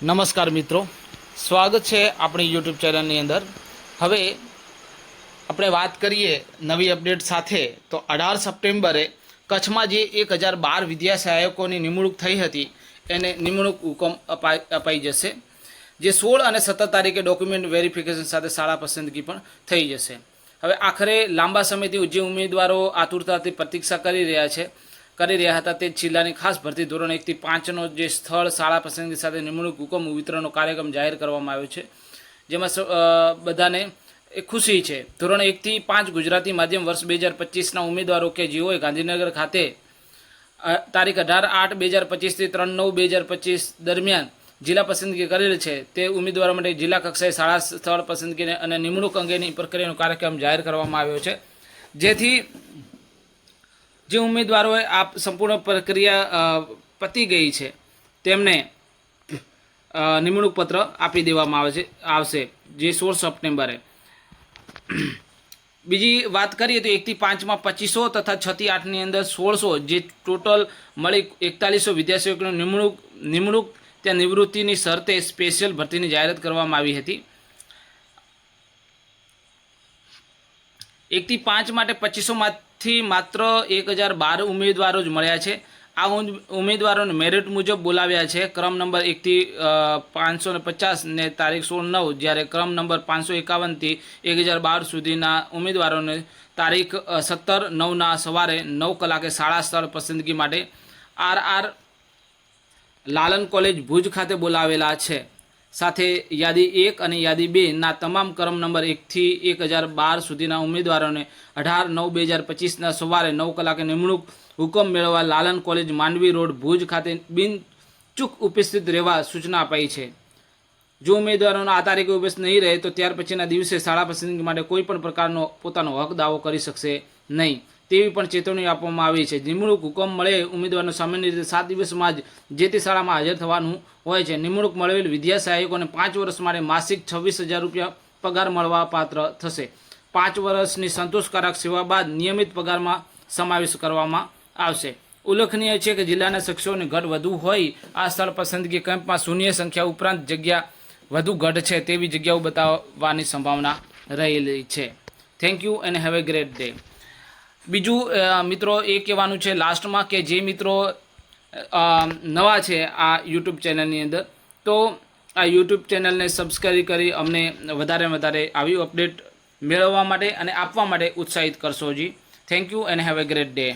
નમસ્કાર મિત્રો. સ્વાગત છે આપણી યુટ્યુબ ચેનલની અંદર. હવે આપણે વાત કરીએ નવી અપડેટ સાથે, તો અઢાર સપ્ટેમ્બરે કચ્છમાં જે એક હજાર બાર વિદ્યા સહાયકોની નિમણૂક થઈ હતી, એને નિમણૂક હુકમ અપાઈ અપાઈ જશે, જે સોળ અને સત્તર તારીખે ડોક્યુમેન્ટ વેરિફિકેશન સાથે શાળા પસંદગી પણ થઈ જશે. હવે આખરે લાંબા સમયથી જે ઉમેદવારો આતુરતાથી પ્રતીક્ષા કરી રહ્યા છે કરી રહ્યા હતા. તે જિલ્લાની ખાસ ભરતી ધોરણ એકથી પાંચનો જે સ્થળ, શાળા પસંદગી સાથે નિમણૂક, હુકમ વિતરણનો કાર્યક્રમ જાહેર કરવામાં આવ્યો છે. જેમાં બધાને એ ખુશી છે. ધોરણ એકથી પાંચ ગુજરાતી માધ્યમ વર્ષ બે હજાર પચીસના ઉમેદવારો કે જેઓએ ગાંધીનગર ખાતે તારીખ અઢાર આઠ બે હજાર પચીસથી ત્રણ નવ બે હજાર પચીસ દરમિયાન જિલ્લા પસંદગી કરેલ છે. તે ઉમેદવારો માટે જિલ્લા કક્ષાએ શાળા સ્થળ પસંદગી અને નિમણૂક અંગેની પ્રક્રિયાનો કાર્યક્રમ જાહેર કરવામાં આવ્યો છે. જેથી જે ઉમેદવારોએ આ સંપૂર્ણ પ્રક્રિયા પતી ગઈ છે, તેમને નિમણૂક પત્ર આપી દેવામાં આવે છે, આવશે, જે સોળ સપ્ટેમ્બરે. બીજી વાત કરીએ તો એકથી પાંચમાં પચીસો તથા છથી આઠની અંદર સોળસો જે ટોટલ મળી એકતાલીસો વિદ્યાર્થીઓની નિમણૂક નિમણૂક ત્યાં નિવૃત્તિની શરતે સ્પેશિયલ ભરતીની જાહેરાત કરવામાં આવી હતી. એકથી પાંચ માટે પચીસોમાંથી માત્ર એક હજાર બાર ઉમેદવારો જ મળ્યા છે. આ ઉમેદવારોને મેરિટ મુજબ બોલાવ્યા છે. ક્રમ નંબર એકથી પાંચસો ને પચાસ ને તારીખ સોળ નવ, જ્યારે ક્રમ નંબર પાંચસો એકાવનથી એક હજાર બાર સુધીના ઉમેદવારોને તારીખ સત્તર નવના સવારે નવ કલાકે શાળા સ્થળ પસંદગી માટે R R Lalan college Bhuj ખાતે બોલાવેલા છે. સાથે યાદી એક અને યાદી બે ના તમામ ક્રમ નંબર એકથી એક હજાર બાર સુધીના ઉમેદવારોને અઢાર નવ બે હજાર પચીસના સવારે નવ કલાકે નિમણૂક હુકમ મેળવવા લાલન કોલેજ માંડવી રોડ ભુજ ખાતે બિનચૂક ઉપસ્થિત રહેવા સૂચના અપાઈ છે. જો ઉમેદવારોનો આ તારીખે ઉપસ્થિત નહીં રહે તો ત્યાર પછીના દિવસે શાળા પસંદગી માટે કોઈપણ પ્રકારનો પોતાનો હક દાવો કરી શકશે નહીં. તેવી પણ ચેતવણી આપવામાં આવી છે. નિમણૂક હુકમ મળે ઉમેદવારનો સામાન્ય રીતે સાત દિવસમાં જ જે તે શાળામાં હાજર થવાનું હોય છે. નિમણૂક મળેલ વિદ્યા સહાયકોને પાંચ વર્ષ માટે માસિક છવ્વીસ હજાર રૂપિયા પગાર મળવા પાત્ર થશે. પાંચ વર્ષની સંતોષકારક સેવા બાદ નિયમિત પગારમાં સમાવેશ કરવામાં આવશે. ઉલ્લેખનીય છે કે જિલ્લાના શખ્સોની ઘટ વધુ હોય આ સ્થળ પસંદગી કેમ્પમાં શૂન્ય સંખ્યા ઉપરાંત જગ્યા વધુ ઘટ છે તેવી જગ્યાઓ બતાવવાની સંભાવના રહેલી છે. Thank you and have a great day બીજું મિત્રો એ કહેવાનું છે લાસ્ટમાં કે જે મિત્રો નવા છે આ યુટ્યુબ ચેનલની અંદર, તો આ યુટ્યુબ ચેનલને સબસ્ક્રાઈબ કરી અમને વધારે વધારે આવી અપડેટ મેળવવા માટે અને આપવા માટે ઉત્સાહિત કરશો જી. Thank you and have a great day